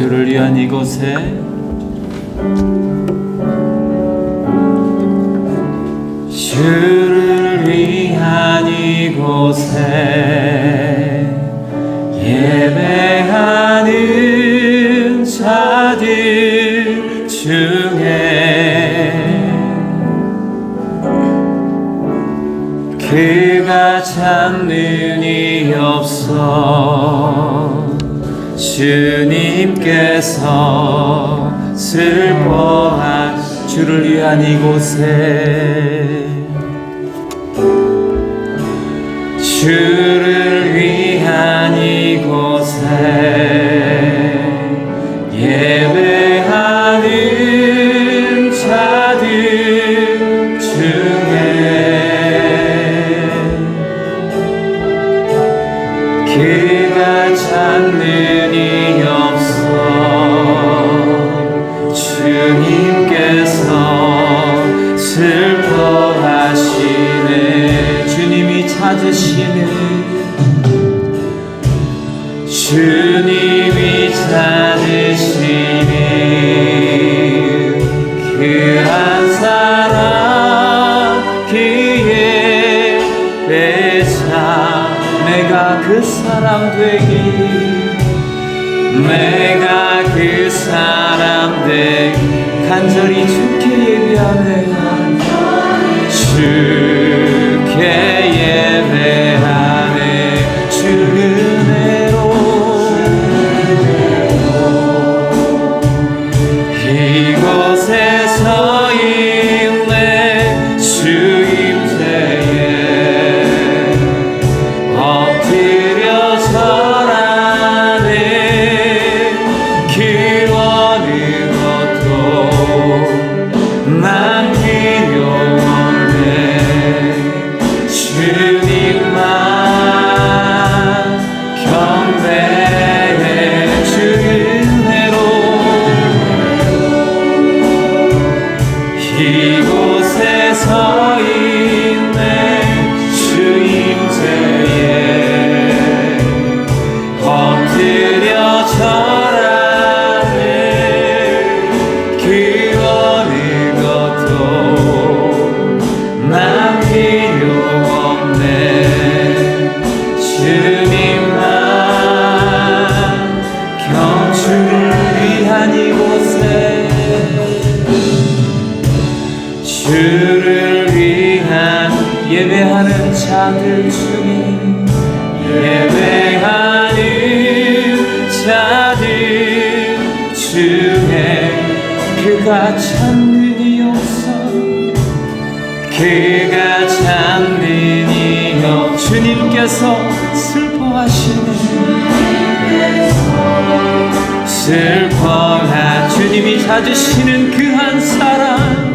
주를 위한 이곳에 주를 위한 이곳에 예배하는 자들 중에 그가 찾는 이 없어. 주님께서 슬퍼한 주를 위한 이곳에 주를 위한 이곳에 예배 사람 되기. 내가 그 사람 되기. 간절히 주께 예배하네 주 아들 주님 예배하는 자들 중에 그가 찾는 이 없어 그가 찾는 이 없어 주님께서 슬퍼하시네. 슬퍼하 주님이 찾으시는 그 한 사람.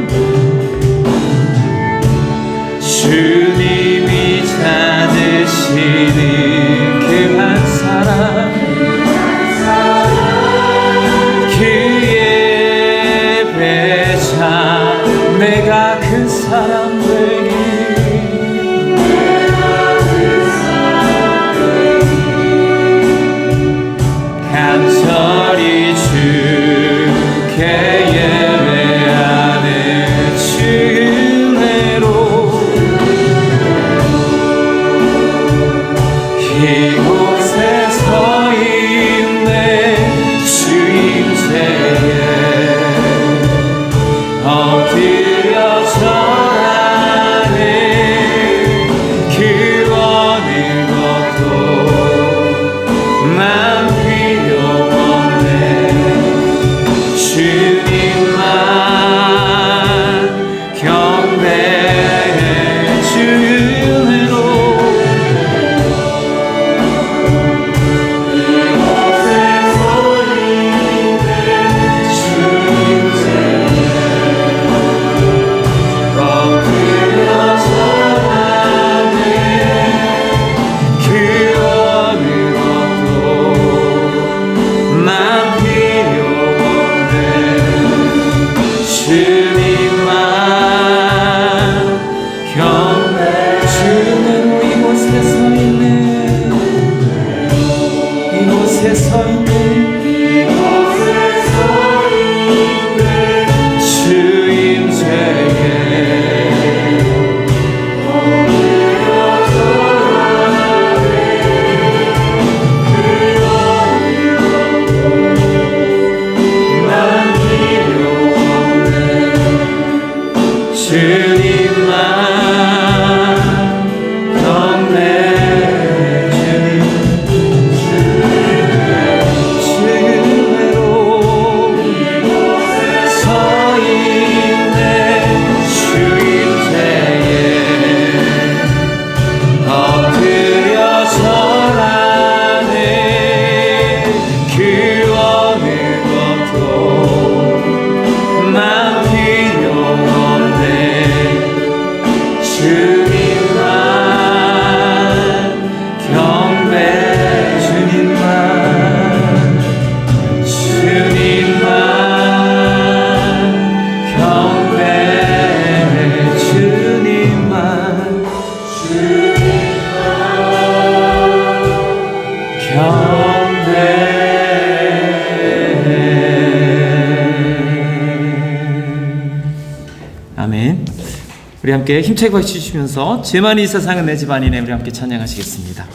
함께 힘차게 박수 주시면서 제만이 이 세상은 내 집안이네 우리 함께 찬양하시겠습니다.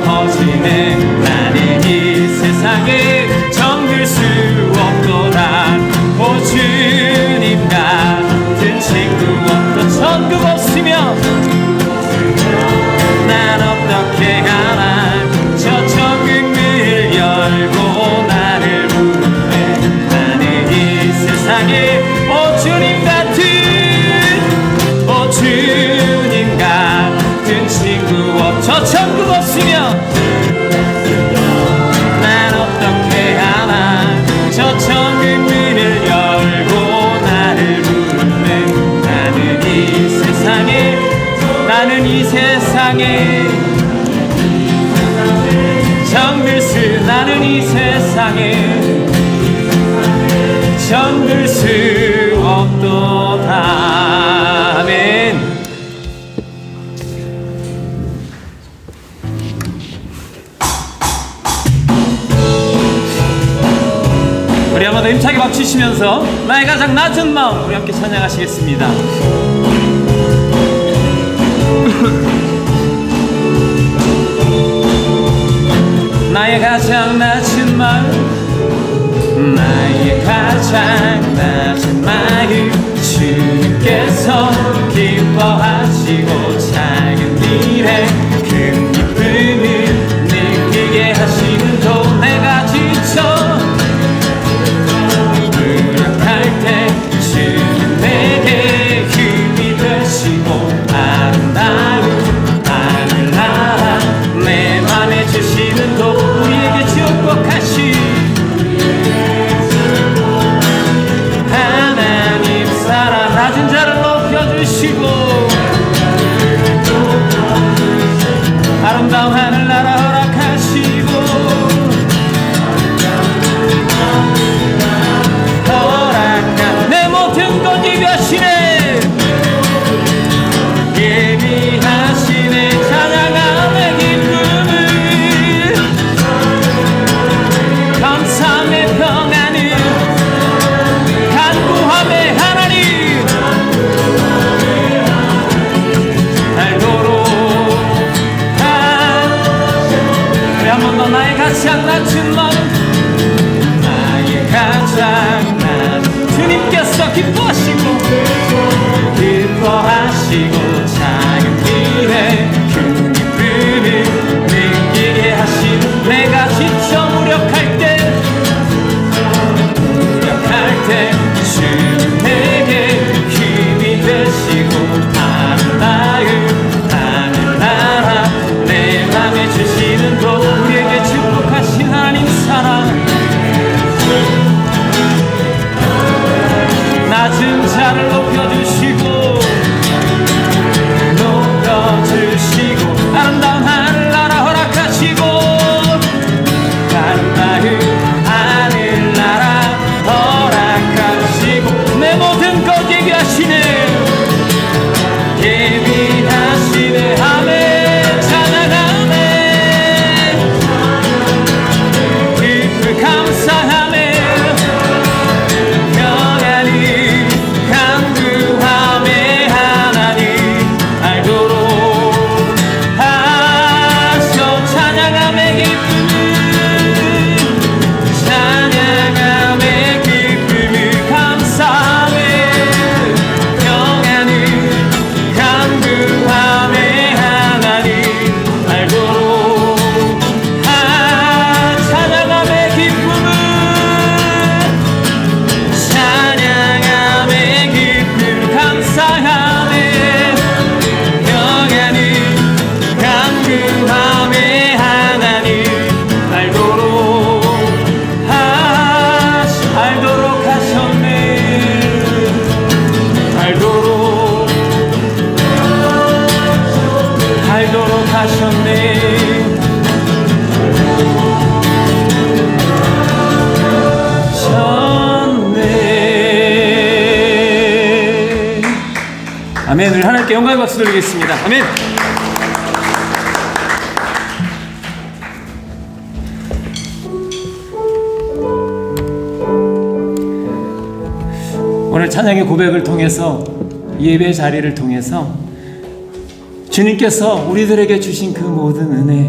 엎어지네 나의 가장 낮은 마음 우리 함께 찬양하시겠습니다. 나의 가장 낮은 마음 나의 가장 낮은 마음 주께서 기뻐하시고 작은 일에 큰 하셨네. 전네. 아멘. 우리 하나님께 영광의 박수 드리겠습니다. 아멘. 오늘 찬양의 고백을 통해서 예배 자리를 통해서 주님께서 우리들에게 주신 그 모든 은혜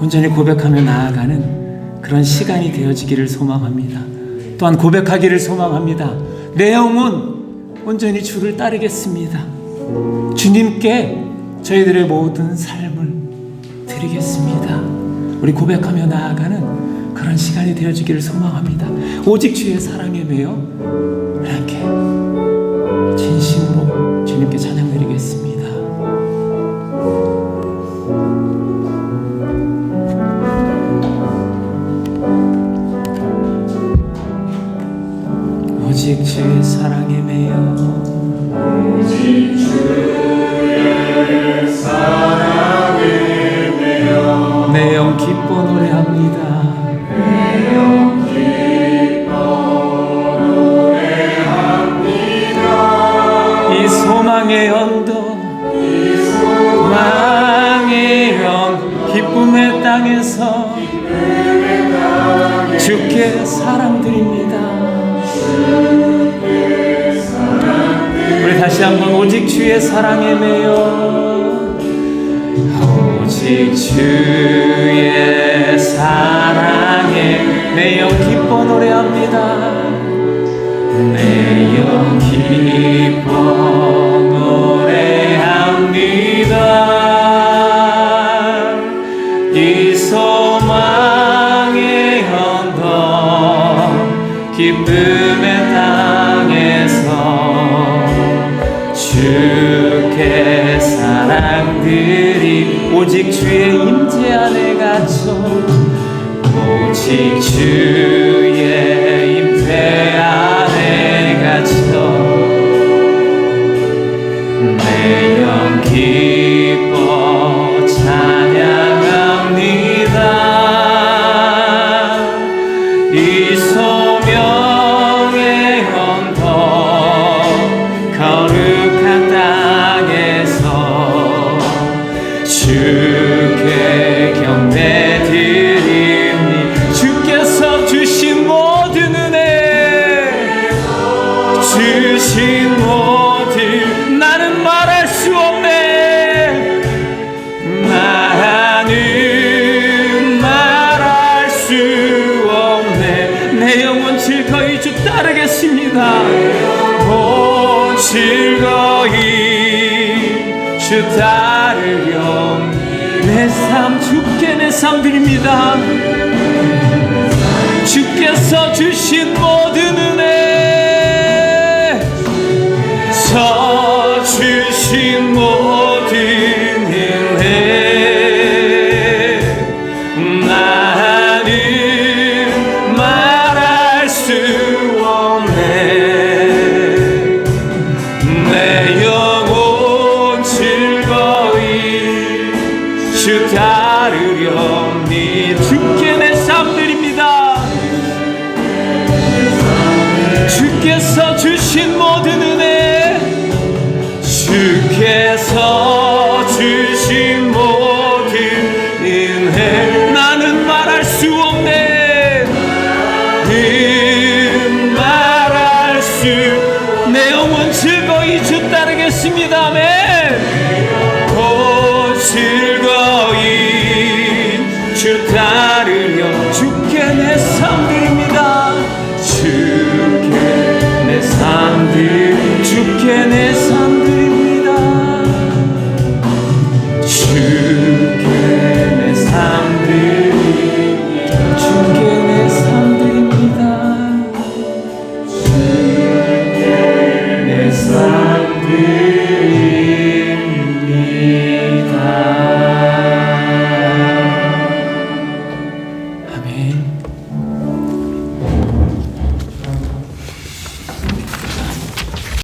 온전히 고백하며 나아가는 그런 시간이 되어지기를 소망합니다. 또한 고백하기를 소망합니다. 내 영혼 온전히 주를 따르겠습니다. 주님께 저희들의 모든 삶을 드리겠습니다. 우리 고백하며 나아가는 그런 시간이 되어지기를 소망합니다. 오직 주의 사랑에 매여 이렇게 진심으로 주님께 오직 주의 사랑에 매여. 내영 기뻐 노래합니다. 이 소망의 언덕 망의 영 기쁨의 땅에서 주께 사랑드립니다 한번 오직 주의 사랑에 매여. 오직 주의 사랑에 내영 기뻐 노래합니다. 내영 기뻐 오직 주의 임재 안에 갇혀 오직 주 삶 주께 내 삶 드립니다. 주께서 주신 모든 은혜 Can it